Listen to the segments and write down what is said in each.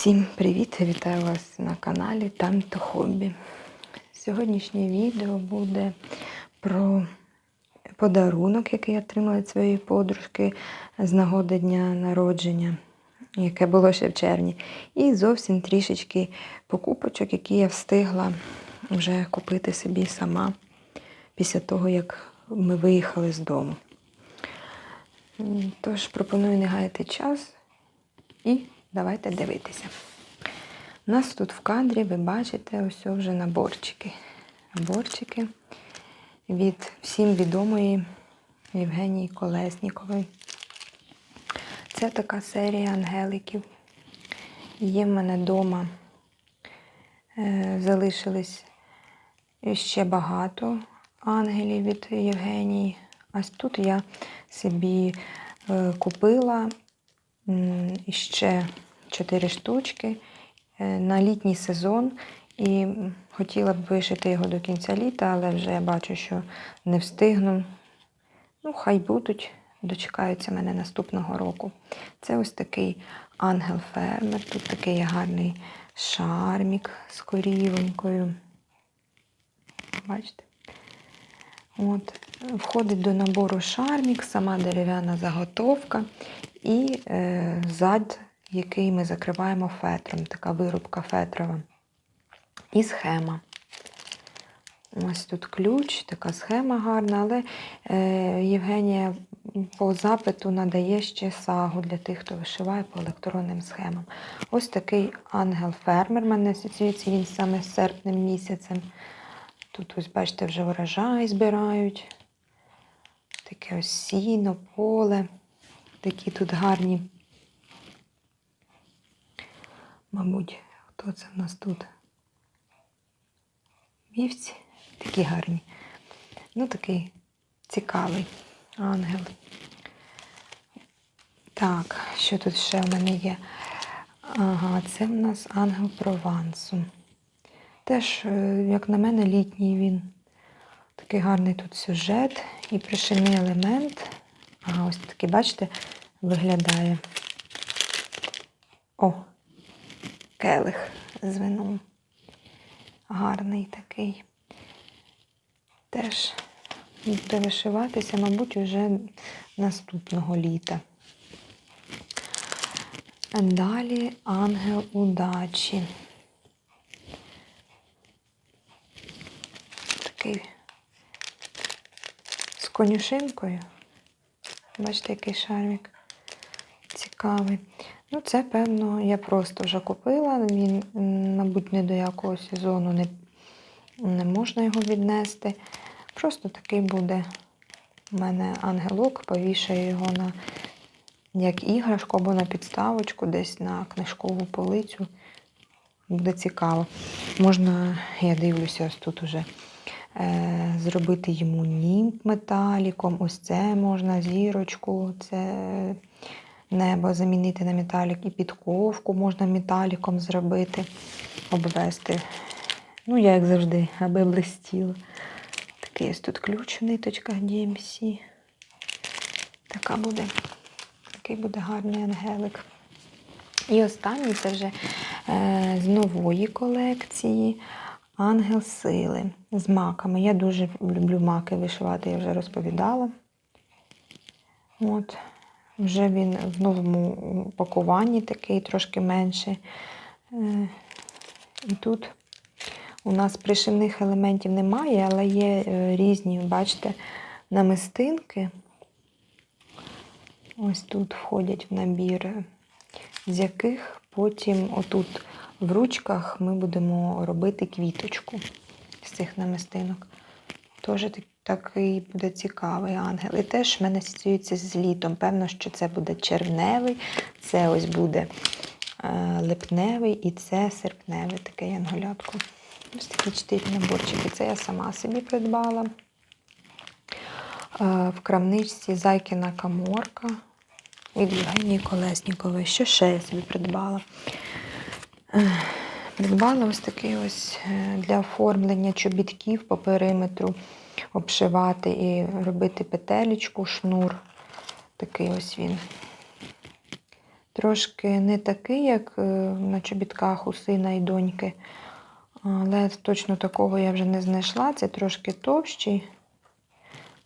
Всім привіт! Вітаю вас на каналі Танто Хобі. Сьогоднішнє відео буде про подарунок, який я отримала від своєї подружки з нагоди дня народження, яке було ще в червні. І зовсім трішечки покупочок, які я встигла вже купити собі сама після того, як ми виїхали з дому. Тож пропоную не гаяти час і давайте дивитися. У нас тут в кадрі ви бачите ось вже наборчики. Наборчики від всім відомої Євгенії Колеснікової. Це така серія ангеликів. Є в мене вдома, залишились ще багато ангелів від Євгенії. А тут я собі е, купила ще 4 штучки е, на літній сезон. І хотіла б вишити його до кінця літа, але вже я бачу, що не встигну. Ну, хай будуть, дочекаються мене наступного року. Це ось такий ангел-фермер. Тут такий гарний шармік з корівонькою. Бачите? От, Входить до набору шармік, сама дерев'яна заготовка і е, зад, який ми закриваємо фетром, така вирубка фетрова. І схема. Ось тут ключ, така схема гарна, але е, Євгенія по запиту надає ще сагу для тих, хто вишиває по електронним схемам. Ось такий ангел-фермер. мене асоціюється він саме з серпнем місяцем. Тут, ось, бачите, вже урожай збирають. Таке ось сіно, поле. Такі тут гарні. Мабуть, хто це в нас тут? Вівці. Такі гарні. Ну, такий цікавий ангел. Так, що тут ще в мене є? Ага, це в нас ангел Провансу. Теж, е, як на мене, літній він. Такий гарний тут сюжет і пришивний елемент. Ага, ось такий, бачите, виглядає. О, келих з вином. Гарний такий. Теж буде вишиватися, мабуть, уже наступного літа. Далі ангел удачі. Такий конюшинкою. Бачите, який шармік цікавий. Ну, це, певно, я просто вже купила. Він, мабуть, ні до якого сезону не, не можна його віднести. Просто такий буде у мене ангелок, повішаю його на як іграшку або на підставочку, десь на книжкову полицю. Буде цікаво. Можна, я дивлюся, ось тут уже зробити йому німб металіком. Ось це можна, зірочку, це небо замінити на металік і підковку можна металіком зробити, обвести. Ну, як завжди, аби блистіло. Такий ось тут ключ в ниточках DMC. Така буде, такий буде гарний ангелик. І останній це вже е, з нової колекції Ангел сили з маками. Я дуже люблю маки вишивати, я вже розповідала. От. Вже він в новому пакуванні такий трошки менший. Е, І тут у нас пришивних елементів немає, але є е, різні, бачите, намистинки. Ось тут входять в набір, з яких потім отут в ручках ми будемо робити квіточку з цих намистинок. Теж такий буде цікавий ангел. І теж в мене асоціюється з літом. Певно, що це буде червневий, це ось буде е, липневий і це серпневий такий янголятко. Ось такі чотири наборчики. Це я сама собі придбала. Е, В крамничці Зайкіна каморка від Євгенії Колеснікової. Що ще я собі придбала? Е, Придбала ось такий ось е, для оформлення чобітків по периметру обшивати і робити петелечку, шнур. Такий ось він. Трошки не такий, як е, на чобітках у сина і доньки. Але точно такого я вже не знайшла. Це трошки товщий.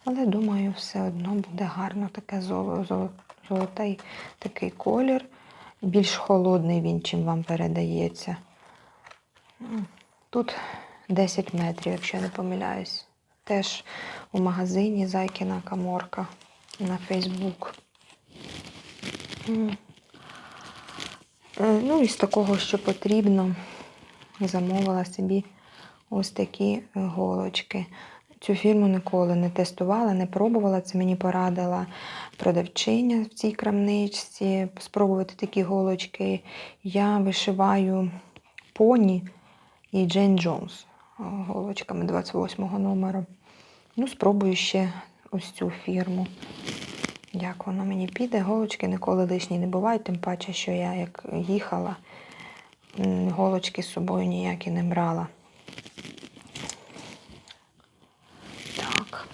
Але думаю, все одно буде гарно таке золо, золо- золотий такий колір. Більш холодний він, чим вам передається. Тут 10 метрів, якщо я не помиляюсь. Теж у магазині Зайкіна Каморка на Фейсбук. Е, Ну, і з такого, що потрібно, замовила собі ось такі е, голочки. Цю фірму ніколи не тестувала, не пробувала. Це мені порадила продавчиня в цій крамничці. Спробувати такі голочки. Я вишиваю поні і Джейн Джонс е, голочками 28 номеру. Ну, спробую ще ось цю фірму. Як воно мені піде, голочки ніколи лишні не бувають, тим паче, що я як їхала, голочки з собою ніякі не брала. Так.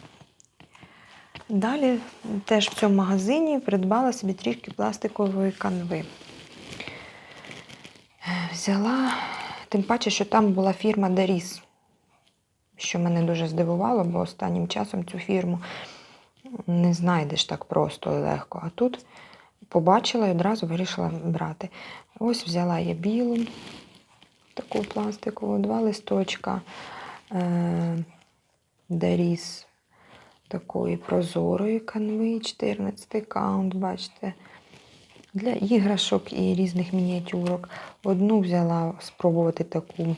Далі теж в цьому магазині придбала собі трішки пластикової канви. Взяла, тим паче, що там була фірма Деріс, що мене дуже здивувало, бо останнім часом цю фірму не знайдеш так просто і легко. А тут побачила і одразу вирішила брати. Ось взяла я білу, таку пластикову, два листочка Деріс такої прозорої канви, 14 каунт, бачите. Для іграшок і різних мініатюрок. Одну взяла спробувати таку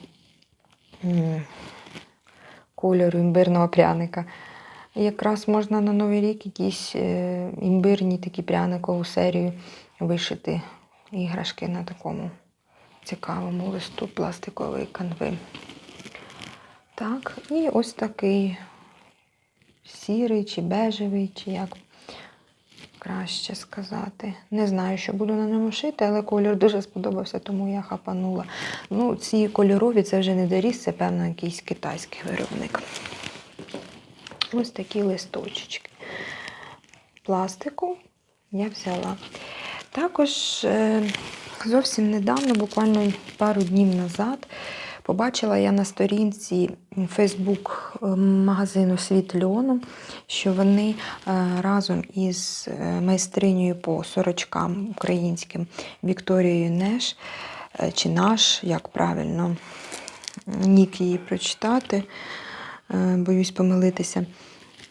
кольору імбирного пряника. Якраз можна на Новий рік якісь е, імбирні такі пряникову серію вишити іграшки на такому цікавому листу пластикової канви. Так, і ось такий сірий чи бежевий, чи як краще сказати. Не знаю, що буду на ньому шити, але колір дуже сподобався, тому я хапанула. Ну, ці кольорові це вже не доріс, це, певно, якийсь китайський виробник. Ось такі листочки. Пластику я взяла. Також е, зовсім недавно, буквально пару днів назад, побачила я на сторінці Фейсбук магазину Світ Льону, що вони е, разом із е, майстринею по сорочкам українським Вікторією Неш, е, чи наш, як правильно нік її прочитати, е, боюсь помилитися.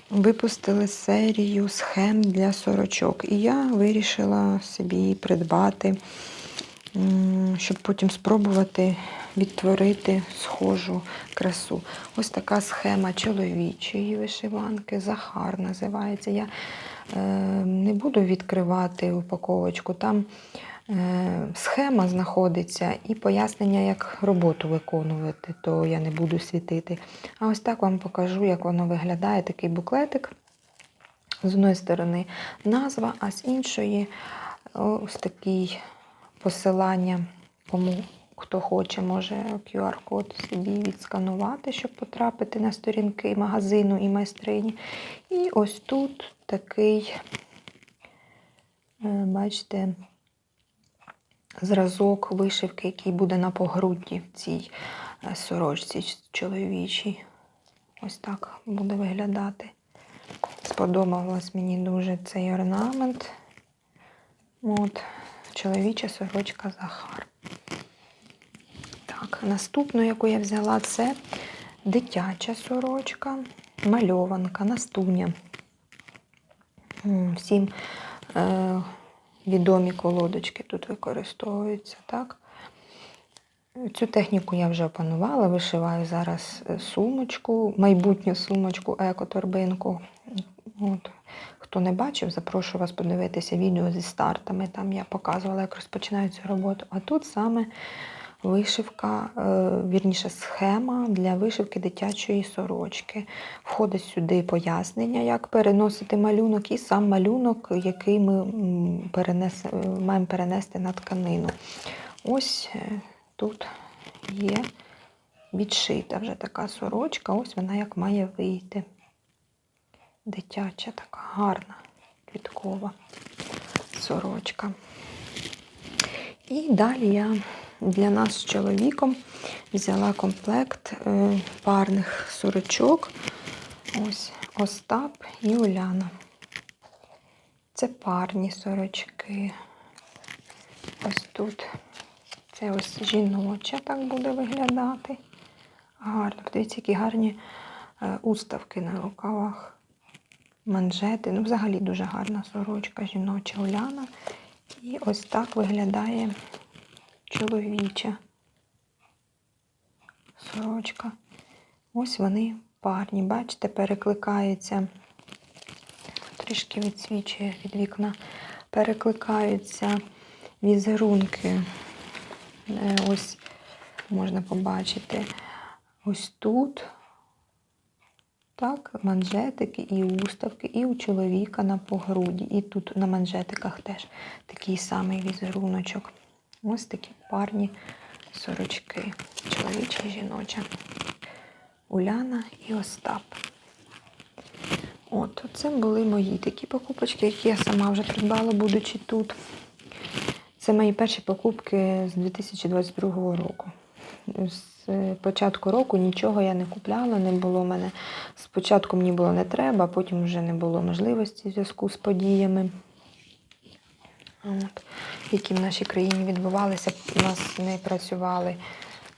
Випустили серію схем для сорочок. І я вирішила собі придбати, щоб потім спробувати відтворити схожу красу. Ось така схема чоловічої вишиванки, Захар називається. Я е, не буду відкривати упаковочку. Там е, схема знаходиться і пояснення, як роботу виконувати, то я не буду світити. А ось так вам покажу, як воно виглядає, такий буклетик. З одної сторони назва, а з іншої ось такий посилання, кому хто хоче, може QR-код собі відсканувати, щоб потрапити на сторінки магазину і майстрині. І ось тут такий, е, бачите, зразок вишивки, який буде на погрудді в цій е, сорочці чоловічій. Ось так буде виглядати. Сподобалась мені дуже цей орнамент. От, чоловіча сорочка Захар. Так, наступну, яку я взяла, це дитяча сорочка, мальованка, настуня. Всім е, відомі колодочки тут використовуються, так? Цю техніку я вже опанувала, вишиваю зараз е, сумочку, майбутню сумочку, еко-торбинку. От. Хто не бачив, запрошую вас подивитися відео зі стартами. Там я показувала, як розпочинаю цю роботу. А тут саме вишивка, е, вірніше, схема для вишивки дитячої сорочки. Входить сюди пояснення, як переносити малюнок, і сам малюнок, який ми перенес, е, маємо перенести на тканину. Ось е, тут є відшита вже така сорочка, ось вона як має вийти. Дитяча така гарна, квіткова сорочка. І далі я для нас з чоловіком взяла комплект е, парних сорочок. Ось Остап і Уляна. Це парні сорочки. Ось тут. Це ось жіноча так буде виглядати. Гарно. Подивіться, які гарні е, уставки на рукавах. Манжети. Ну, взагалі дуже гарна сорочка жіноча Уляна. І ось так виглядає чоловіча сорочка. Ось вони парні. Бачите, перекликаються, трішки відсвічує від вікна, перекликаються візерунки. Е, Ось можна побачити ось тут. Так, манжетики і уставки, і у чоловіка на погруді. І тут на манжетиках теж такий самий візеруночок. Ось такі парні сорочки. Чоловіча і жіноча. Уляна і Остап. От, це були мої такі покупочки, які я сама вже придбала, будучи тут. Це мої перші покупки з 2022 року. З початку року нічого я не купляла, не було мене. Спочатку мені було не треба, потім вже не було можливості в зв'язку з подіями, от, які в нашій країні відбувалися. У нас не працювали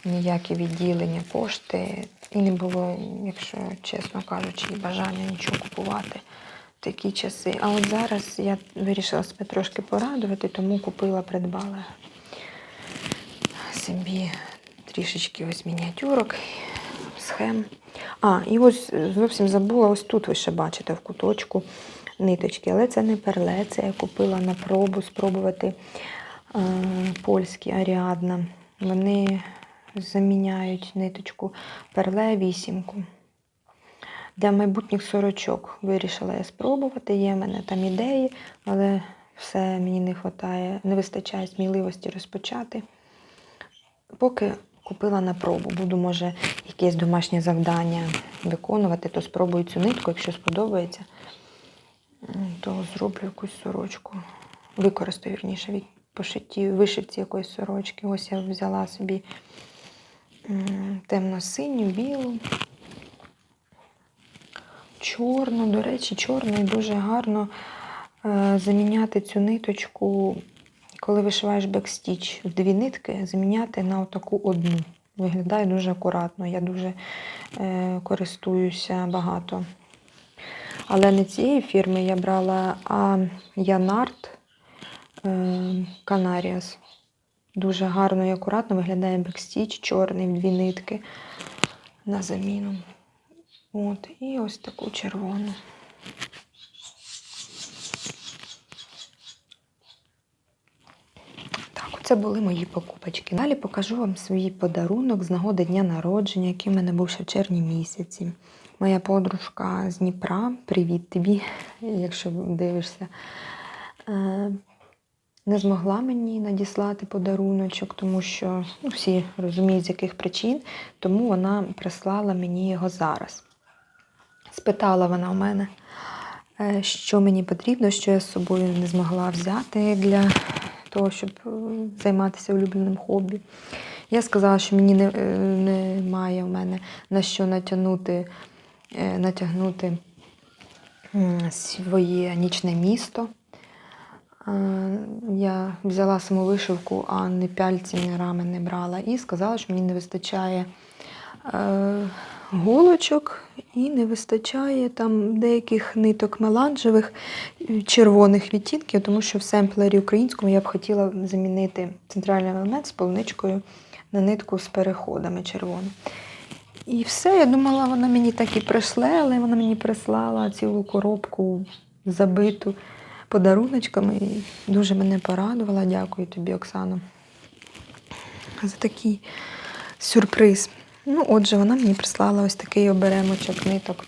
ніякі відділення пошти, і не було, якщо чесно кажучи, бажання нічого купувати в такі часи. А от зараз я вирішила себе трошки порадувати, тому купила, придбала собі трішечки ось мініатюрок, схем. А, і ось зовсім забула, ось тут ви ще бачите в куточку ниточки, але це не перле, це я купила на пробу спробувати е, польські Аріадна. Вони заміняють ниточку перле вісімку. Для майбутніх сорочок вирішила я спробувати. Є в мене там ідеї, але все мені не вистачає, не вистачає сміливості розпочати. Поки купила на пробу, буду, може, якесь домашнє завдання виконувати, то спробую цю нитку, якщо сподобається, то зроблю якусь сорочку. Використаю, вірніше, від пошитті, вишивці якоїсь сорочки. Ось я взяла собі темно-синю, білу, чорну. До речі, чорний дуже гарно е, заміняти цю ниточку коли вишиваєш бекстіч в дві нитки, заміняти на отаку одну. Виглядає дуже акуратно. Я дуже е, користуюся багато. Але не цієї фірми я брала, а Янарт е, Канаріас. Дуже гарно і акуратно виглядає бекстіч, чорний в дві нитки на заміну. От, і ось таку червону. Це були мої покупочки. Далі покажу вам свій подарунок з нагоди дня народження, який в мене був ще в червні місяці. Моя подружка з Дніпра, привіт тобі, якщо дивишся, е, не змогла мені надіслати подаруночок, тому що ну, всі розуміють, з яких причин, тому вона прислала мені його зараз. Спитала вона у мене, е, що мені потрібно, що я з собою не змогла взяти для того, щоб е, займатися улюбленим хобі. Я сказала, що мені не, е, немає в мене на що натягнути, е, натягнути своє нічне місто. Я взяла саму вишивку, а не пяльці, ні рами не брала. І сказала, що мені не вистачає голочок і не вистачає там деяких ниток меланжевих е, червоних відтінків, тому що в семплері українському я б хотіла замінити центральний елемент з полуничкою на нитку з переходами червоною. І все, я думала, вона мені так і прийшле, але вона мені прислала цілу коробку забиту подаруночками. І дуже мене порадувала. Дякую тобі, Оксано, за такий сюрприз. Ну, отже, вона мені прислала ось такий оберемочок ниток.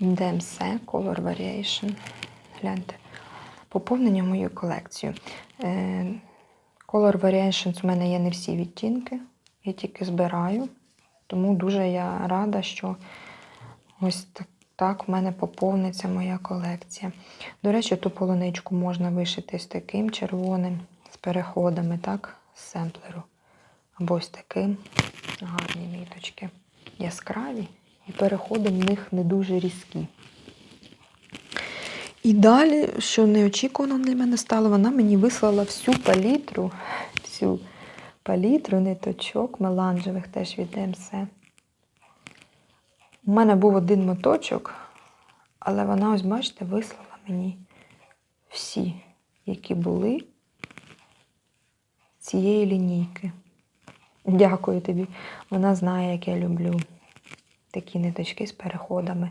DMC Color Variation. Гляньте. Поповнення мою колекцію. Е, Color Variations у мене є не всі відтінки. Я тільки збираю. Тому дуже я рада, що ось так, так в мене поповниться моя колекція. До речі, ту полуничку можна вишити з таким червоним, з переходами, так, з семплеру. Або ось таким. Гарні ниточки. Яскраві, і переходи в них не дуже різкі. І далі, що неочікувано для мене стало, вона мені вислала всю палітру, всю палітру ниточок меланжевих теж від ДМС. У мене був один моточок, але вона, ось бачите, вислала мені всі, які були цієї лінійки. Дякую тобі. Вона знає, як я люблю такі ниточки з переходами.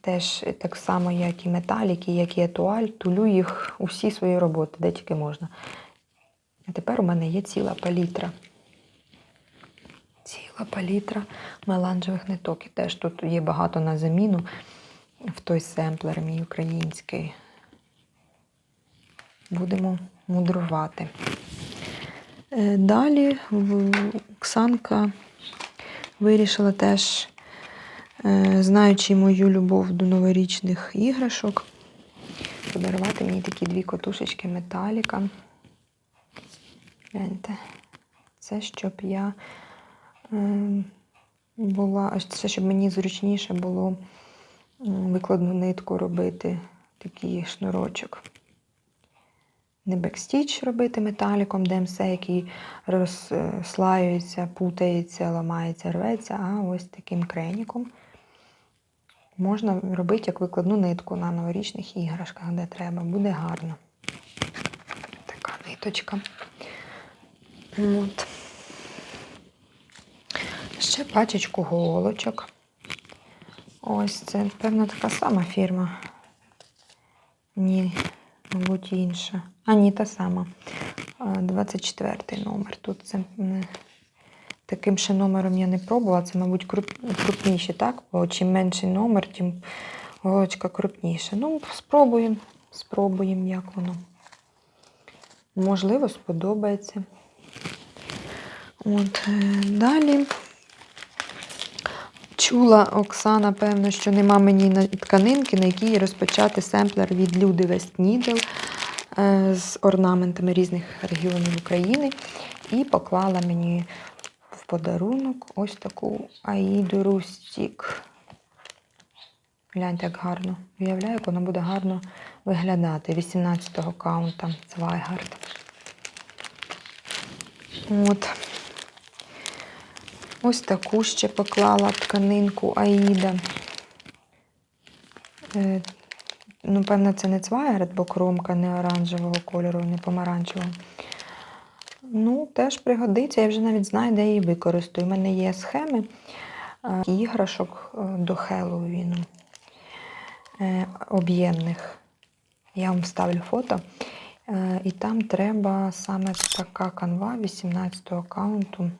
Теж так само, як і металіки, як і етуаль, тулю їх у всі свої роботи, де тільки можна. А тепер у мене є ціла палітра. Ціла палітра меланжевих ниток. І теж тут є багато на заміну в той семплер мій український. Будемо мудрувати. Е, Далі Оксанка вирішила теж, е, знаючи мою любов до новорічних іграшок, подарувати мені такі дві котушечки металіка. Гляньте, це щоб я е, була, це щоб мені зручніше було викладну нитку робити, такий шнурочок. Не бекстіч робити металіком, ДМС, який розслаюється, путається, ламається, рветься, а ось таким креніком можна робити як викладну нитку на новорічних іграшках, де треба. Буде гарно. Така ниточка. От. Ще пачечку голочок. Ось це, певно, така сама фірма. Ні, мабуть, інша. А, ні, та сама. 24 номер. Тут це таким ще номером я не пробувала. Це, мабуть, круп- крупніші, так? Бо чим менший номер, тим голочка крупніша. Ну, спробуємо, спробуємо, як воно. Можливо, сподобається. От, е, далі. Чула Оксана, певно, що нема мені тканинки, на якій розпочати семплер від Люди е, з орнаментами різних регіонів України. І поклала мені в подарунок ось таку Аїду Рустік. Гляньте, як гарно. Уявляю, як вона буде гарно виглядати. 18-го каунта Zweihardt. От. Ось таку ще поклала тканинку Аїда. Ну, певно, це не цвайгард, бо кромка не оранжевого кольору, не помаранчевого. Ну, теж пригодиться. Я вже навіть знаю, де її використаю. У мене є схеми е, іграшок е, до Хеллоуіну е, об'ємних. Я вам вставлю фото. І там треба саме така канва 18 аккаунту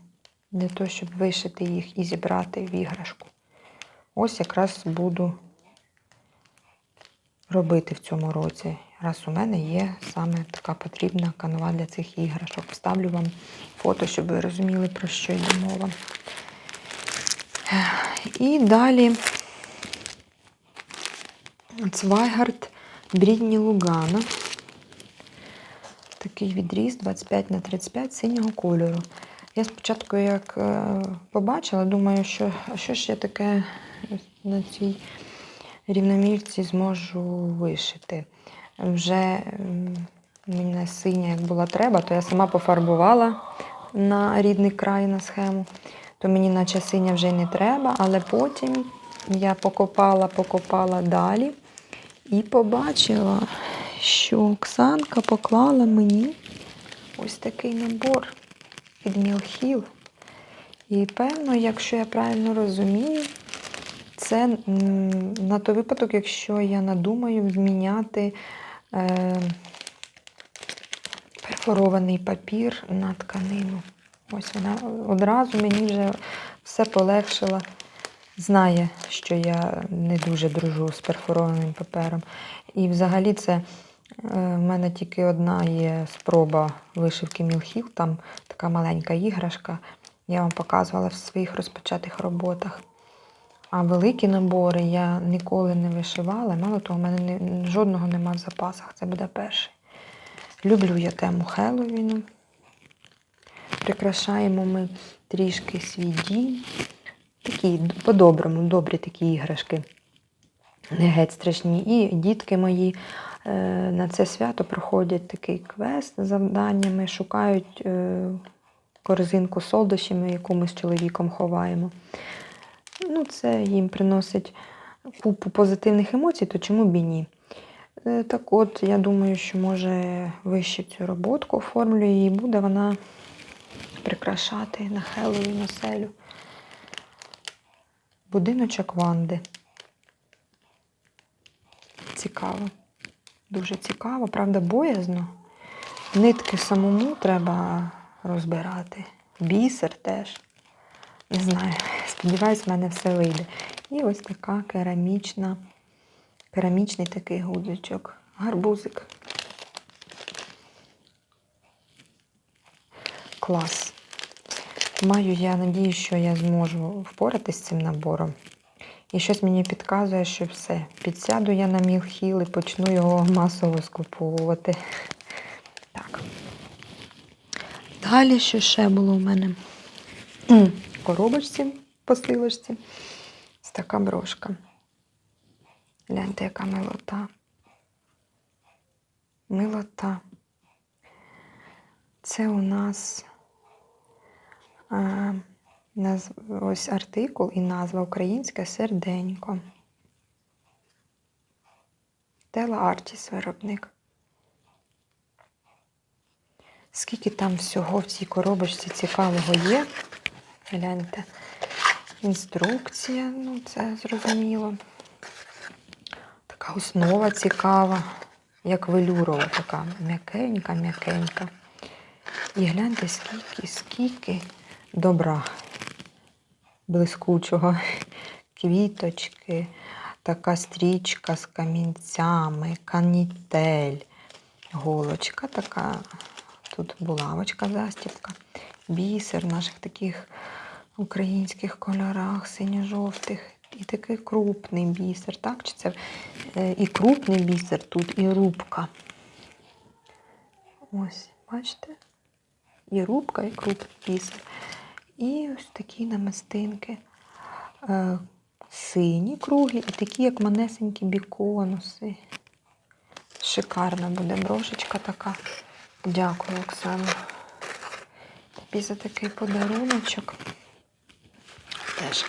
для того, щоб вишити їх і зібрати в іграшку. Ось якраз буду робити в цьому році. Раз у мене є саме така потрібна канва для цих іграшок. Вставлю вам фото, щоб ви розуміли, про що йде мова. І далі Цвайгард Брідні Лугана. Такий відріз 25 на 35 синього кольору. Я спочатку як е, побачила, думаю, що що я таке на цій рівномірці зможу вишити. Вже мене синя, як була треба, то я сама пофарбувала на рідний край на схему. То мені наче синя вже й не треба, але потім я покопала, покопала далі і побачила, що Оксанка поклала мені ось такий набор від Мілхіл. І певно, якщо я правильно розумію, це на той випадок, якщо я надумаю зміняти е, перфорований папір на тканину. Ось вона одразу мені вже все полегшила. Знає, що я не дуже дружу з перфорованим папером. І взагалі це е, в мене тільки одна є спроба вишивки мілхів, там така маленька іграшка. Я вам показувала в своїх розпочатих роботах. А великі набори я ніколи не вишивала. Мало того, в мене не, жодного нема в запасах. Це буде перший. Люблю я тему Хеллоуіну. Прикрашаємо ми трішки свій дім. Такі по-доброму, добрі такі іграшки. Не геть страшні. І дітки мої е, на це свято проходять такий квест з завданнями, шукають е, корзинку солодощами, яку ми з чоловіком ховаємо. Ну, це їм приносить купу позитивних емоцій, то чому б і ні? Е, Так от, я думаю, що може вище цю роботку оформлю і буде вона прикрашати на Хеллоуін оселю. Будиночок Ванди. Цікаво. Дуже цікаво, правда, боязно. Нитки самому треба розбирати. Бісер теж. Не знаю. Сподіваюсь, в мене все вийде. І ось така керамічна, керамічний такий гудзичок. Гарбузик. Клас. Маю я надію, що я зможу впоратись з цим набором. І щось мені підказує, що все. Підсяду я на мілхіл і почну його масово скуповувати. Так. Далі що ще було у мене? Коробочці, посилочці. Ось така брошка. Гляньте, яка милота. Милота. Це у нас а, ось артикул і назва Українське серденько. Тела Артіс виробник. Скільки там всього в цій коробочці цікавого є. Гляньте. Інструкція, ну це зрозуміло. Така основа цікава, як велюрова, така м'якенька, м'якенька. І гляньте, скільки, скільки добра блискучого. Квіточки, така стрічка з камінцями, канітель, голочка така, тут булавочка, застібка, бісер наших таких українських кольорах, синьо-жовтих. І такий крупний бісер, так? Чи це е, і крупний бісер тут, і рубка. Ось, бачите? І рубка, і крупний бісер. І ось такі намистинки. Е, сині круглі і такі, як манесенькі біконуси. Шикарна буде брошечка така. Дякую, Оксана. Тобі за такий подаруночок. Теж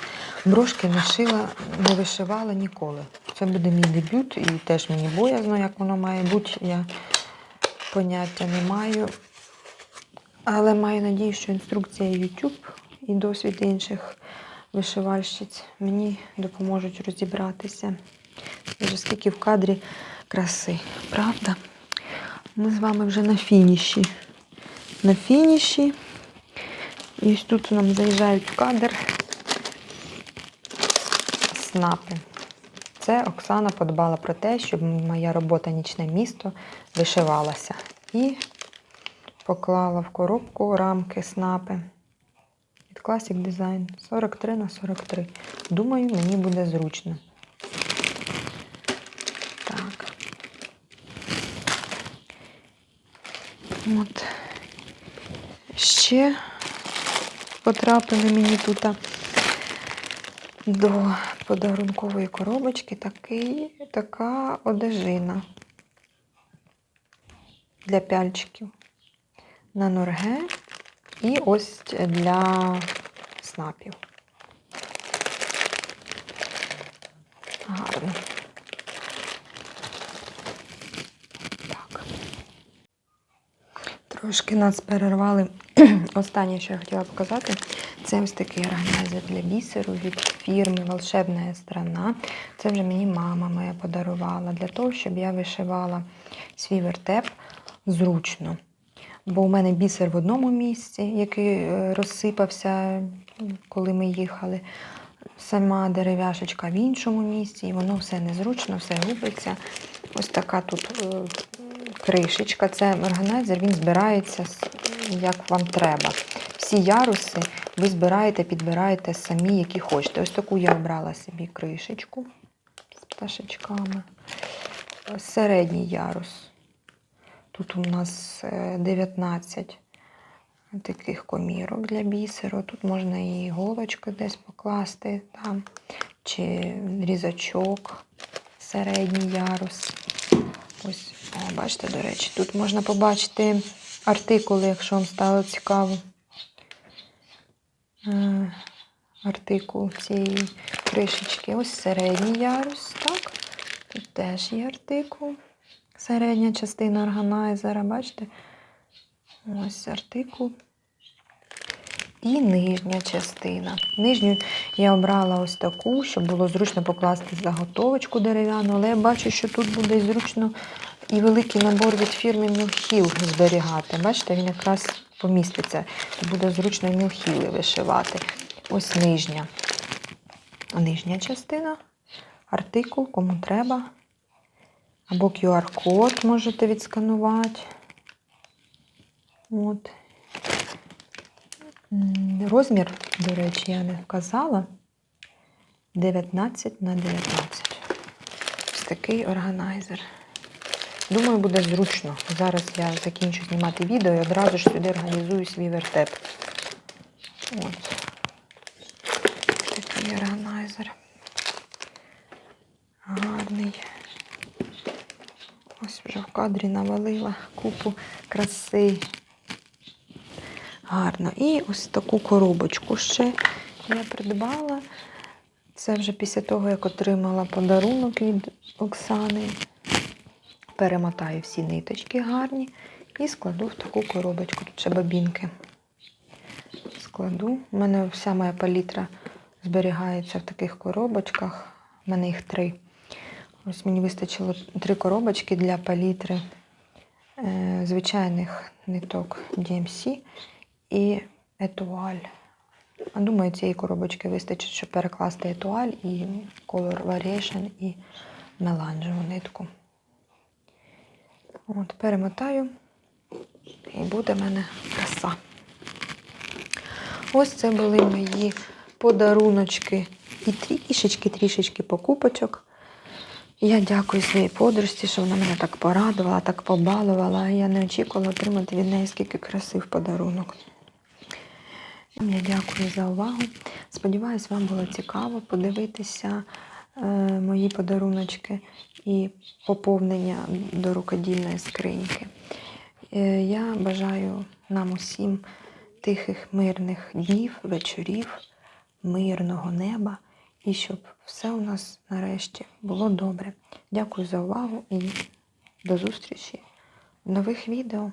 брошки не шила, не вишивала ніколи. Це буде мій дебют, і теж мені боязно, як воно має бути. Я поняття не маю. Але маю надію, що інструкція YouTube і досвід інших вишивальщиць мені допоможуть розібратися. Вже скільки в кадрі краси, правда? Ми з вами вже на фініші. На фініші. І ось тут нам заїжджають в кадр снапи. Це Оксана подбала про те, щоб моя робота нічне місто вишивалася. І поклала в коробку рамки снапи від Classic Design 43 на 43. Думаю, мені буде зручно. Так. От. Ще потрапили мені тут до подарункової коробочки такий, така одежина для пяльчиків на норге і ось для снапів. Гарно. Трошки нас перервали. Останнє, що я хотіла показати, це ось такий органайзер для бісеру від фірми Волшебна страна. Це вже мені мама моя подарувала для того, щоб я вишивала свій вертеп зручно. Бо у мене бісер в одному місці, який е, розсипався, коли ми їхали. Сама дерев'яшечка в іншому місці, і воно все незручно, все губиться. Ось така тут е, кришечка. Це органайзер, він збирається як вам треба. Всі яруси ви збираєте, підбираєте самі, які хочете. Ось таку я обрала собі кришечку з пташечками. Середній ярус. Тут у нас е, 19 таких комірок для бісеру. Тут можна і іголочки десь покласти там, чи різачок, середній ярус. Ось, о, бачите, до речі, тут можна побачити артикули, якщо вам стало цікаво. Е, Артикул цієї кришечки. Ось середній ярус, так? Тут теж є артикул. Середня частина органайзера, бачите? Ось артикул. І нижня частина. Нижню я обрала ось таку, щоб було зручно покласти заготовочку дерев'яну, але я бачу, що тут буде зручно і великий набор від фірми Мілхіл зберігати. Бачите, він якраз поміститься. Буде зручно мілхіли вишивати. Ось нижня. Нижня частина. Артикул, кому треба. Або QR-код можете відсканувати. От. Розмір, до речі, я не вказала. 19 на 19. Ось такий органайзер. Думаю, буде зручно. Зараз я закінчу знімати відео і одразу ж сюди організую свій вертеп. От. Такий органайзер. Гарний. Ось вже в кадрі навалила купу краси. Гарно. І ось таку коробочку ще я придбала. Це вже після того, як отримала подарунок від Оксани. Перемотаю всі ниточки гарні і складу в таку коробочку. Тут ще бабінки. Складу. У мене вся моя палітра зберігається в таких коробочках. У мене їх три. Ось мені вистачило три коробочки для палітри е, звичайних ниток DMC і етуаль. Думаю, цієї коробочки вистачить, щоб перекласти етуаль і Color Variation і меланжеву нитку. От, перемотаю, і буде в мене краса. Ось це були мої подаруночки і трішечки-трішечки покупочок. Я дякую своїй подружці, що вона мене так порадувала, так побалувала. Я не очікувала отримати від неї скільки краси в подарунок. Я дякую за увагу. Сподіваюсь, вам було цікаво подивитися е, мої подаруночки і поповнення до рукодільної скриньки. Е, я бажаю нам усім тихих, мирних днів, вечорів, мирного неба і щоб все у нас нарешті було добре. Дякую за увагу і до зустрічі в нових відео.